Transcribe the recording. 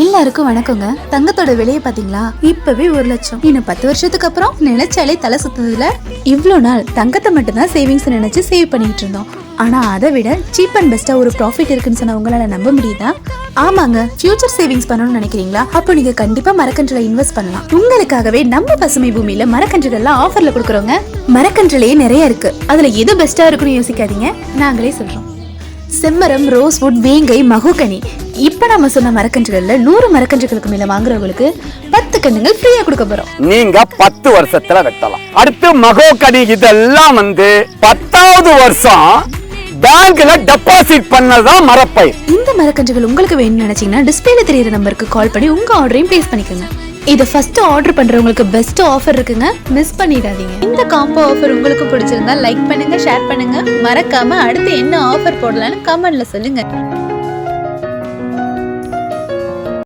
எல்லாருக்கும் வணக்கங்க. தங்கத்தோட விலையை பாத்தீங்களா இப்பவே ஒரு லட்சம். இன்னும் பத்து வருஷத்துக்கு அப்புறம் நினைச்சாலே தலை சுத்துதுல. இவ்வளோ நாள் தங்கத்தை மட்டும்தான் சேவிங்ஸ் நினைச்சு சேவ் பண்ணிட்டு இருந்தோம். ஆனா அதை விட சீப் அண்ட் பெஸ்டா ஒரு ப்ராஃபிட் இருக்குன்னு சொன்ன உங்களால நம்ப முடியுதா? ஆமாங்க. ஃபியூச்சர் சேவிங்ஸ் பண்ணணும்னு நினைக்கிறீங்களா? அப்போ நீங்க கண்டிப்பா மரக்கன்றுல இன்வெஸ்ட் பண்ணலாம். உங்களுக்காகவே நம்ம பசுமை பூமியில மரக்கன்றுகள்லாம் ஆஃபர்ல கொடுக்குறோங்க. மரக்கன்றுலயே நிறைய இருக்கு. அதுல எது பெஸ்டா இருக்குன்னு யோசிக்காதீங்க. நாங்களே சொல்றோம். செம்மரம் ரோஸ்வுட் வேங்கை மகுகனி. இப்ப நம்ம சொன்ன மரக்கன்றுகள்ல நூறு மரக்கன்றுகளுக்கு மேல வாங்குறவங்களுக்கு பத்து கண்ணுங்கள் ஃப்ரீயா கொடுக்க போறோம். நீங்க பத்து வருஷத்துல வெட்டலாம். அடுத்து மகோகனி இதெல்லாம் வந்து பத்தாவது வருஷம் பேங்க்ல டெபாசிட் பண்ணதான் மரப்பயிர். இந்த மரக்கன்றுகள் உங்களுக்கு வேணும்னு நினைச்சீங்கன்னா டிஸ்பிளேல தெரியுற நம்பருக்கு கால் பண்ணி உங்க ஆர்டரையும் பிளேஸ் பண்ணிக்கோங்க. இதை ஃபர்ஸ்ட் ஆர்டர் பண்றவங்களுக்கு பெஸ்ட் ஆஃபர் இருக்குங்க. மிஸ் பண்ணிடாதீங்க. இந்த காம்போ ஆஃபர் உங்களுக்கு பிடிச்சிருந்தா லைக் பண்ணுங்க ஷேர் பண்ணுங்க. மறக்காம அடுத்து என்ன ஆஃபர் போடலாம்னு கமெண்ட்ல சொல்லுங்க.